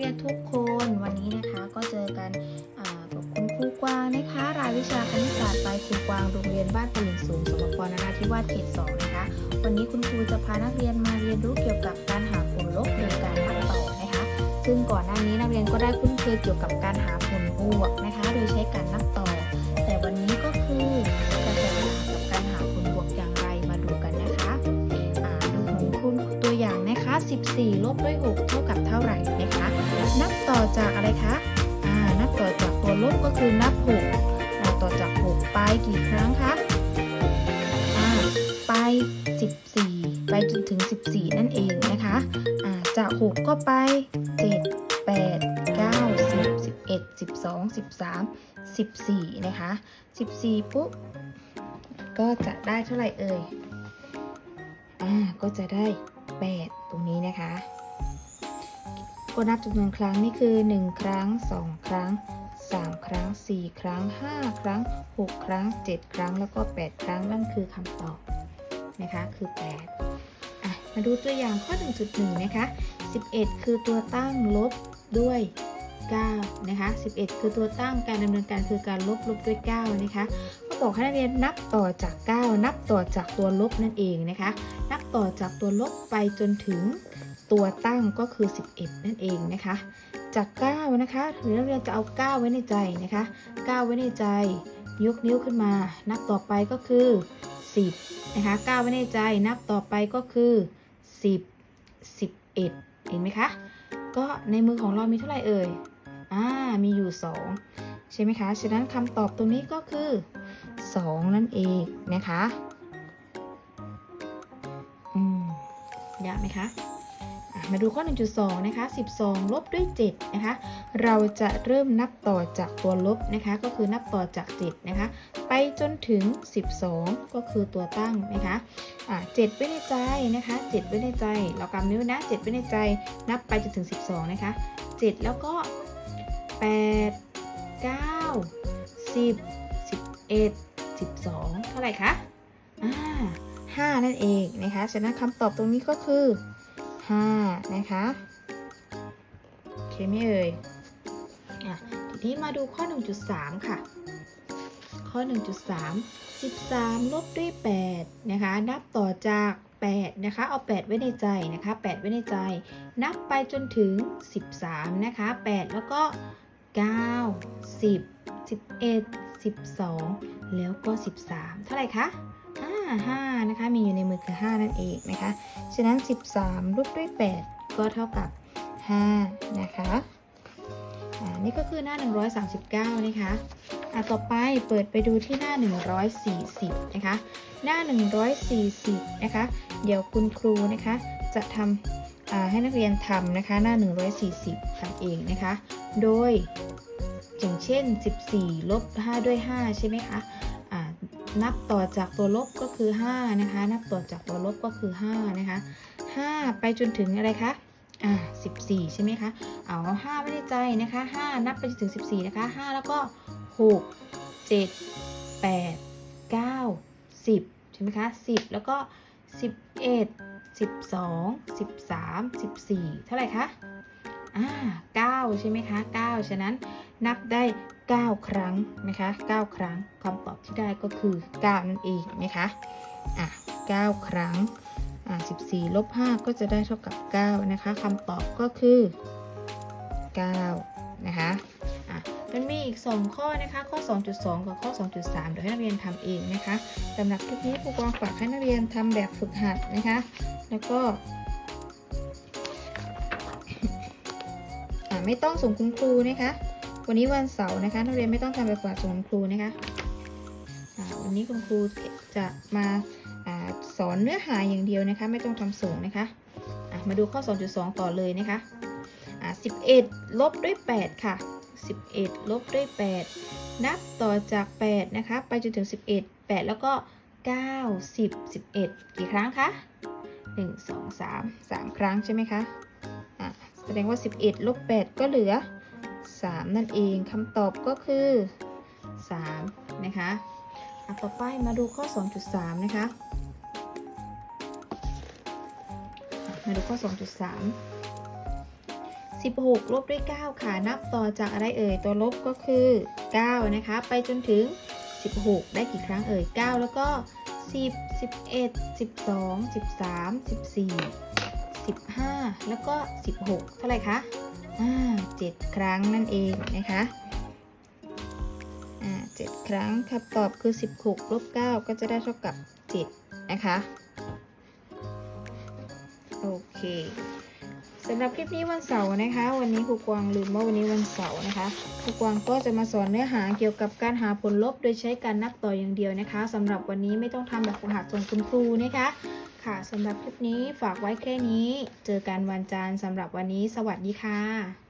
เรียนทุกคนวันนี้นะคะก็เจอกันกับคุณครูกวางนะคะ รายวิชาคณิตศาสตร์ไปครูกวางโรงเรียนบ้านปูนสูงสมพรนราธิวาสเขตสองนะคะ วันนี้คุณครูจะพานักเรียนมาเรียนรู้เกี่ยวกับการหาผลลบในการนับต่อนะคะ ซึ่งก่อนหน้านี้นักเรียนก็ได้คุ้นเคยเกี่ยวกับการหาผลบวกนะคะ โดยใช้การนับต่อ แต่วันนี้ก็คือจะแสดงกับการหาผลบวกอย่างไรมาดูกันนะคะดูของคุณตัวอย่างนะคะ 14 ลบด้วย 6 เท่ากับเท่าไหร่ จากอะไรคะอ่านับต่อจากตัวลบก็คือนับ6นับต่อจาก 6 ไปกี่ครั้งคะอ่าไป 14 ไปจนถึง 14 นั่นเองนะคะอ่าจาก 6 ก็ไป 7 8 9 10 11 12 13 14 นะคะ 14 ปุ๊บ ก็จะได้เท่าไหร่เอ่ย อ่า ก็จะได้ 8 ตรงนี้นะคะ ก็นับจำนวนครั้งนี่คือ 1 ครั้ง 2 ครั้ง 3 ครั้ง 4 ครั้ง 5 ครั้ง 6 ครั้ง 7 ครั้งแล้วก็ 8 ครั้งนั่นคือคำตอบนะคะคือ 8 อะ มาดูตัวอย่างข้อ 1.1 นะคะ 11 คือตัวตั้งลบด้วย9นะคะ11 คือตัวตั้งการดำเนินการคือการลบลบด้วย9นะคะก็บอกให้นักเรียนนับต่อจาก 9 นับต่อจากตัวลบนั่นเองนะคะ นับต่อจากตัวลบไปจนถึง ตัวตั้งก็คือ 11 นั่นเองนะคะ จาก 9 นะคะหรือนักเรียนจะเอา 9 ไว้ในใจนะคะ 9 ไว้ในใจ ยกนิ้วขึ้นมา นับต่อไปก็คือ 10 นะคะ 9 ไว้ในใจ นับต่อไปก็คือ 10 11 เห็นไหมคะ ก็ในมือของเรามีเท่าไหร่เอ่ย อ่า มีอยู่ 2 ใช่ไหมคะ ฉะนั้นคำตอบตรงนี้ก็คือ 2 นั่นเองนะคะ อืม ยากไหมคะอะ มาดูข้อ 1.2 นะคะ 12 ลบด้วย 7 นะคะ เราจะเริ่มนับต่อจากตัวลบนะคะ ก็คือนับต่อจาก 7 นะคะ ไปจนถึง 12 ก็คือตัวตั้งนะคะะ7ไว้ในใจนะคะ 7 ไว้ในใจ เรากำนิ้วนะ 7 ไว้ในใจ นับไปจนถึง 12 นะคะ 7 แล้วก็ 8 9 10 11 12 เท่าไหร่คะอ่า5นั่นเองนะคะ ฉะนั้นคำตอบตรงนี้ก็คือ 5 นะคะโอเคไหมเอ่ยอะทีนี้มาดูข้อ 1.3 ค่ะ ข้อ 1.3 13 ลบด้วย 8 นะคะ นับต่อจาก 8 นะคะ เอา 8 ไว้ในใจนะคะ 8 ไว้ในใจ นับไปจนถึง 13 นะคะ 8 แล้วก็ 9 10 11 12 แล้วก็ 13 เท่าไหร่คะ 5 นะคะ มีอยู่ในมือคือ 5 นั่นเองนะคะ ฉะนั้น 13ลบด้วย 8 ก็เท่ากับ 5 นะคะ อ่า นี่ก็คือหน้า 139 นะคะ อะต่อไปเปิดไปดูที่หน้า 140 นะคะ หน้า 140 นะคะ เดี๋ยวคุณครูนะคะ จะทำอ่าให้นักเรียนทำนะคะ หน้า 140ทำเองนะคะ โดยอย่างเช่น 14 ลบ 5 ด้วย 5 ใช่ไหมคะ นับต่อจากตัวลบก็คือ 5 นะคะ นับต่อจากตัวลบก็คือ 5 นะคะ 5 ไปจนถึงอะไรคะ อ่า14 ใช่ไหมคะ เอา 5ไว้ในใจนะคะ 5 นับไปจนถึง 14 นะคะ 5 แล้วก็ 6 7 8 9 10 ใช่ไหมคะ 10 แล้วก็ 11 12 13 14 เท่าไหร่คะ อ่า 9 ใช่ไหมคะ 9 ฉะนั้นนับได้ 9 ครั้งนะคะ9ครั้งคำตอบที่ได้ก็คือ 9 นั่นเองนะคะอะ9ครั้งอ่า14ลบ5ก็จะได้เท่ากับ 9 นะคะคำตอบก็คือ 9 นะคะอะมันมีอีก 2 ข้อนะคะ ข้อ 2.2 กับข้อ 2.3 เดี๋ยวให้นักเรียนทำเองนะคะสำหรับคลิปนี้ครูกวางฝากให้นักเรียนทำแบบฝึกหัดนะคะ แล้วก็อ่าไม่ต้องส่งคุณครูนะคะ วันนี้วันเสาร์นะคะนักเรียนไม่ต้องทำแบบฝากส่งคุณครูนะคะวันนี้คุณครูจะมาอาสอนเนื้อหาอย่างเดียวนะคะ ไม่ต้องทำส่งนะคะะมาดูข้อ 2.2 ต่อเลยนะคะอ่า11 ลบด้วย 8 ค่ะ 11 ลบด้วย 8 นับต่อจาก 8 นะคะ ไปจนถึง 11 8 แล้วก็ 9 10 11 กี่ครั้งคะ 1 2 3 3 ครั้งใช่ไหมคะะแสดงว่า 11 ลบ 8 ก็เหลือ 3 นั่นเองคำตอบก็คือ3นะคะอะต่อไปมาดูข้อ 2.3 นะคะอะมาดูข้อ 2.3 16 ลบด้วย 9 ค่ะ นับต่อจากอะไรเอ่ย ตัวลบก็คือ 9 นะคะ ไปจนถึง 16 ได้กี่ครั้งเอ่ย 9 แล้วก็ 10 11 12 13 14 15 แล้วก็ 16 เท่าไหร่คะ อ่า7ครั้งนั่นเองนะคะอ่า7ครั้งคำตอบคือ 16ลบ9ก็จะได้เท่ากับ 7 นะคะ โอเคสำหรับคลิปนี้วันเสาร์นะคะ วันนี้ครูกวางลืมว่าวันนี้วันเสาร์นะคะครูกวางก็จะมาสอนเนื้อหาเกี่ยวกับการหาผลลบโดยใช้การนับต่ออย่างเดียวนะคะสำหรับวันนี้ไม่ต้องทำแบบฝึกหัดส่งคุณครูนะคะ ค่ะสำหรับคลิปนี้ฝากไว้แค่นี้ เจอกันวันจันทร์สำหรับวันนี้ สวัสดีค่ะ